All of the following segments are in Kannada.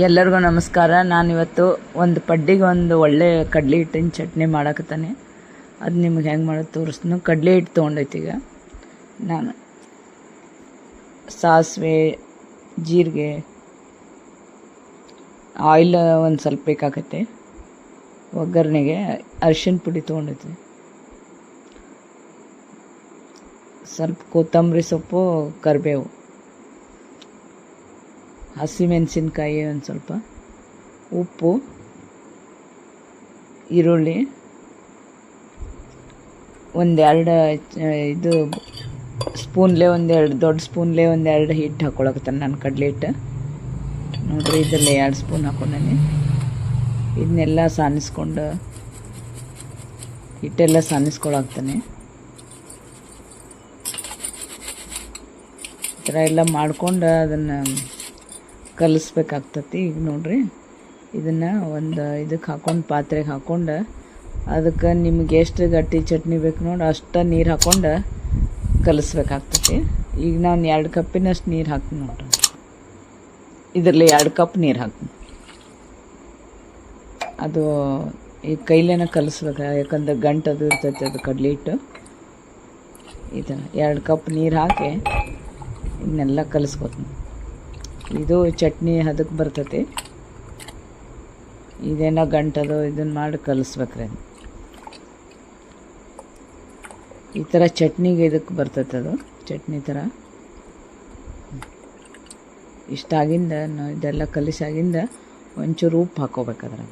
ಎಲ್ಲರಿಗೂ ನಮಸ್ಕಾರ. ನಾನಿವತ್ತು ಒಂದು ಪಡ್ಡಿಗೆ ಒಂದು ಒಳ್ಳೆ ಕಡಲೆ ಹಿಟ್ಟಿನ ಚಟ್ನಿ ಮಾಡಕತ್ತಾನೆ. ಅದು ನಿಮ್ಗೆ ಹೆಂಗೆ ಮಾಡೋದು ತೋರಿಸ್ತೀನಿ. ಕಡಲೆ ಹಿಟ್ಟು ತೊಗೊಂಡೈತಿ ಈಗ. ನಾನು ಸಾಸಿವೆ, ಜೀರಿಗೆ, ಆಯಿಲ್ ಒಂದು ಸ್ವಲ್ಪ ಬೇಕಾಗತ್ತೆ. ಒಗ್ಗರಣೆಗೆ ಅರಿಶಿನ ಪುಡಿ ತೊಗೊಂಡೈತಿ. ಸ್ವಲ್ಪ ಕೊತ್ತಂಬರಿ ಸೊಪ್ಪು, ಕರಿಬೇವು. ಹಸಿಮೆಣಸಿನ್ಕಾಯಿ ಒಂದು ಸ್ವಲ್ಪ, ಉಪ್ಪು, ಈರುಳ್ಳಿ, ಒಂದೆರಡು ಇದು ಸ್ಪೂನ್ಲೆ ಒಂದೆರಡು, ದೊಡ್ಡ ಸ್ಪೂನ್ಲೆ ಒಂದೆರಡು ಹಿಟ್ಟು ಹಾಕ್ಕೊಳಕತ್ತಾನೆ ನಾನು ಕಡಲೆ ಹಿಟ್ಟು ನೋಡ್ರಿ ಇದರಲ್ಲಿ ಎರಡು ಸ್ಪೂನ್ ಹಾಕ್ಕೊಂಡಿ ಇದನ್ನೆಲ್ಲ ಸಾನಿಸ್ಕೊಂಡು ಹಿಟ್ಟೆಲ್ಲ ಸಾನಿಸ್ಕೊಳಾಗ್ತಾನೆ ಈ ಥರ ಎಲ್ಲ ಮಾಡ್ಕೊಂಡು ಅದನ್ನು ಕಲಿಸ್ಬೇಕಾಗ್ತತಿ. ಈಗ ನೋಡಿರಿ, ಇದನ್ನು ಒಂದು ಇದಕ್ಕೆ ಹಾಕೊಂಡು, ಪಾತ್ರೆಗೆ ಹಾಕೊಂಡು, ಅದಕ್ಕೆ ನಿಮ್ಗೆ ಎಷ್ಟು ಗಟ್ಟಿ ಚಟ್ನಿ ಬೇಕು ನೋಡಿ, ಅಷ್ಟು ನೀರು ಹಾಕೊಂಡು ಕಲಿಸ್ಬೇಕಾಗ್ತತಿ. ಈಗ ನಾನು ಎರಡು ಕಪ್ಪಿನಷ್ಟು ನೀರು ಹಾಕ್ತೀನಿ ನೋಡ್ರಿ. ಇದರಲ್ಲಿ ಎರಡು ಕಪ್ ನೀರು ಹಾಕ್ತೀನಿ. ಅದು ಈ ಕೈಲೇನ ಕಲಿಸ್ಬೇಕು, ಯಾಕಂದ್ರೆ ಗಂಟು ಅದು ಇರ್ತೈತೆ, ಅದು ಕಡ್ಲಿ ಹಿಟ್ಟು. ಥರ ಎರಡು ಕಪ್ ನೀರು ಹಾಕಿ, ಇದನ್ನೆಲ್ಲ ಕಲಿಸ್ಕೊತೀನಿ. ಇದು ಚಟ್ನಿ ಅದಕ್ಕೆ ಬರ್ತೈತಿ. ಇದೇನೋ ಗಂಟದು ಇದನ್ನು ಮಾಡಿ ಕಲಿಸ್ಬೇಕ್ರಿ ಈ ಥರ ಚಟ್ನಿಗೆ ಇದಕ್ಕೆ ಬರ್ತೈತೆ ಅದು, ಚಟ್ನಿ ಥರ ಇಷ್ಟಾಗಿಂದ ನಾವು ಇದೆಲ್ಲ ಕಲಿಸಾಗಿಂದ ಒಂಚೂರು ಉಪ್ಪು ಹಾಕೋಬೇಕಾದ್ರೆ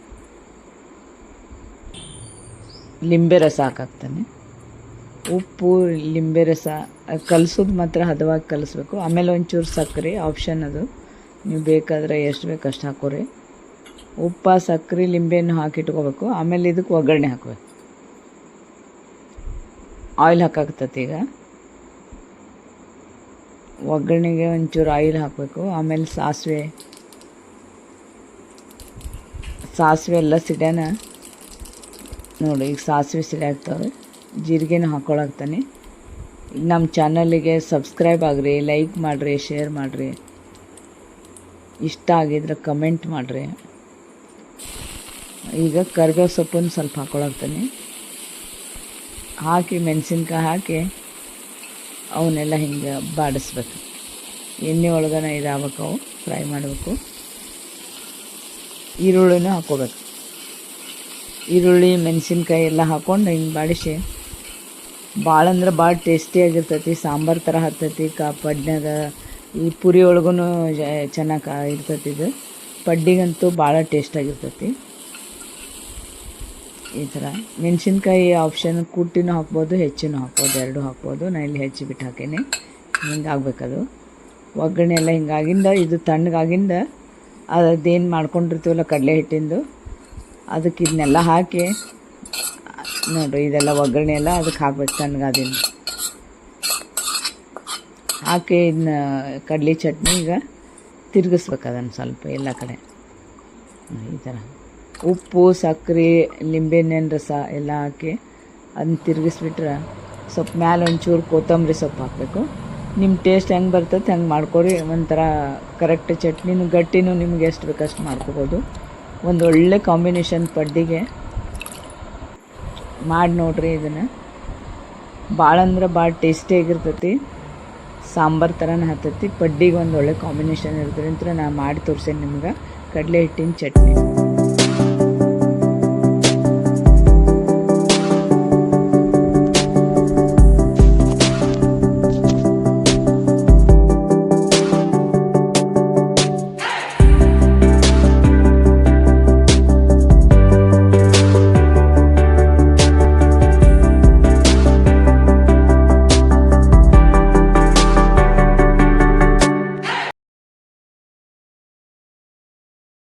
ಲಿಂಬೆ ರಸ ಹಾಕಾಕ್ತಾನೆ. ಉಪ್ಪು, ಲಿಂಬೆ ರಸ ಕಲಿಸೋದು ಮಾತ್ರ ಹದವಾಗಿ ಕಲಿಸ್ಬೇಕು. ಆಮೇಲೆ ಒಂಚೂರು ಸಕ್ಕರೆ, ಆಪ್ಷನ್ ಅದು. ನೀವು ಬೇಕಾದರೆ ಎಷ್ಟು ಬೇಕು ಅಷ್ಟು ಹಾಕೋರಿ ಉಪ್ಪ ಸಕ್ಕರೆ ಲಿಂಬೆಯನ್ನು ಹಾಕಿಟ್ಕೋಬೇಕು. ಆಮೇಲೆ ಇದಕ್ಕೆ ಒಗ್ಗರಣೆ ಹಾಕಬೇಕು. ಆಯಿಲ್ ಹಾಕಾಕತ್ತೈತಿ ಈಗ. ಒಗ್ಗರಣೆಗೆ ಒಂಚೂರು ಆಯಿಲ್ ಹಾಕಬೇಕು. ಆಮೇಲೆ ಸಾಸಿವೆ. ಸಾಸಿವೆ ಎಲ್ಲ ಸಿಡ್ಯಾನ. ನೋಡಿ, ಈಗ ಸಾಸಿವೆ ಸಿಡಿಯಾಗ್ತವೆ ಜೀರಿಗೆನೂ ಹಾಕ್ಕೊಳಕ್ತಾನೆ ಈಗ ನಮ್ಮ ಚಾನಲಿಗೆ ಸಬ್ಸ್ಕ್ರೈಬ್ ಆಗಿರಿ, ಲೈಕ್ ಮಾಡಿರಿ, ಶೇರ್ ಮಾಡಿರಿ. ಇಷ್ಟ ಆಗಿದ್ರೆ ಕಮೆಂಟ್ ಮಾಡಿರಿ. ಈಗ ಕರ್ಬೇವು ಸೊಪ್ಪನ್ನು ಸ್ವಲ್ಪ ಹಾಕ್ಕೊಳಕ್ತಾನೆ ಹಾಕಿ, ಮೆಣಸಿನ್ಕಾಯಿ ಹಾಕಿ, ಅವನ್ನೆಲ್ಲ ಹಿಂಗೆ ಬಾಡಿಸ್ಬೇಕು. ಎಣ್ಣೆ ಒಳಗನ ಇದಾಗಬೇಕು ಅವು ಫ್ರೈ ಮಾಡಬೇಕು. ಈರುಳ್ಳಿನೂ ಹಾಕೋಬೇಕು. ಈರುಳ್ಳಿ, ಮೆಣಸಿನ್ಕಾಯಿ ಎಲ್ಲ ಹಾಕ್ಕೊಂಡು ಹಿಂಗೆ ಬಾಡಿಸಿ. ಭಾಳ ಅಂದ್ರೆ ಭಾಳ ಟೇಸ್ಟಿಯಾಗಿರ್ತೈತಿ ಸಾಂಬಾರು ಥರ ಹತ್ತೈತಿ ಕಾ ಪಡ್ನ್ಯಾಗ ಈ ಪುರಿ ಒಳಗೂ ಚೆನ್ನಾಗಿ ಇರ್ತೈತಿ ಇದು ಪಡ್ಡಿಗಂತೂ ಭಾಳ ಟೇಸ್ಟಾಗಿರ್ತೈತಿ. ಈ ಥರ. ಮೆಣಸಿನ್ಕಾಯಿ ಆಪ್ಷನ್ ಕುಟ್ಟಿನೂ ಹಾಕ್ಬೋದು, ಹೆಚ್ಚಿನೂ ಹಾಕ್ಬೋದು, ಎರಡೂ ಹಾಕ್ಬೋದು. ನಾನು ಇಲ್ಲಿ ಹೆಚ್ಚಿ ಬಿಟ್ಟು ಹಾಕೇನೆ. ಹಿಂಗೆ ಆಗ್ಬೇಕದು. ಒಗ್ಗರಣೆ ಎಲ್ಲ ಹಿಂಗಾಗಿಂದ, ಇದು ತಣ್ಣಗಾಗಿಂದ ಅದೇನು ಮಾಡ್ಕೊಂಡಿರ್ತೀವಲ್ಲ ಕಡಲೆ ಹಿಟ್ಟಿಂದು, ಅದಕ್ಕೆ ಇದನ್ನೆಲ್ಲ ಹಾಕಿ, ನೋಡಿರಿ, ಇದೆಲ್ಲ ಒಗ್ಗರಣೆ ಎಲ್ಲ ಅದಕ್ಕೆ ಹಾಕ್ಬೇಕು ತಣ್ಣಗಾದಿಂದ. ಹಾಕಿ ಇದನ್ನ ಕಡಲೆ ಚಟ್ನಿ ಈಗ ತಿರುಗಿಸ್ಬೇಕು ಅದನ್ನು ಸ್ವಲ್ಪ ಎಲ್ಲ ಕಡೆ. ಈ ಥರ ಉಪ್ಪು ಸಕ್ಕರೆ ಲಿಂಬೆಹಣ್ಣಿನ ರಸ ಎಲ್ಲ ಹಾಕಿ ಅದನ್ನ ತಿರುಗಿಸ್ಬಿಟ್ರೆ ಸ್ವಲ್ಪ ಮ್ಯಾಲೆ ಒಂಚೂರು ಕೊತ್ತಂಬರಿ ಸೊಪ್ಪು ಹಾಕಬೇಕು. ನಿಮ್ಮ ಟೇಸ್ಟ್ ಹೆಂಗೆ ಬರ್ತದೆ ಹಂಗೆ ಮಾಡ್ಕೊಡಿ. ಒಂಥರ ಕರೆಕ್ಟ್ ಚಟ್ನಿನೂ ಗಟ್ಟಿನೂ ನಿಮ್ಗೆ ಎಷ್ಟು ಬೇಕು ಅಷ್ಟು ಮಾಡ್ಕೋಬೋದು. ಒಂದು ಒಳ್ಳೆ ಕಾಂಬಿನೇಷನ್ ಪಡ್ಡಿಗೆ ಮಾಡಿ ನೋಡ್ರಿ ಇದನ್ನು. ಭಾಳ ಅಂದ್ರೆ ಭಾಳ ಟೇಸ್ಟಿಯಾಗಿರ್ತೈತಿ ಸಾಂಬಾರು ಥರನೇ ಹತ್ತತಿ ಪಡ್ಡಿಗೆ ಒಂದು ಒಳ್ಳೆ ಕಾಂಬಿನೇಷನ್ ಇರ್ತದೆ ಅಂತ ನಾನು ಮಾಡಿ ತೋರ್ಸೇನೆ ನಿಮ್ಗೆ. ಕಡಲೆ ಹಿಟ್ಟಿನ ಚಟ್ನಿ.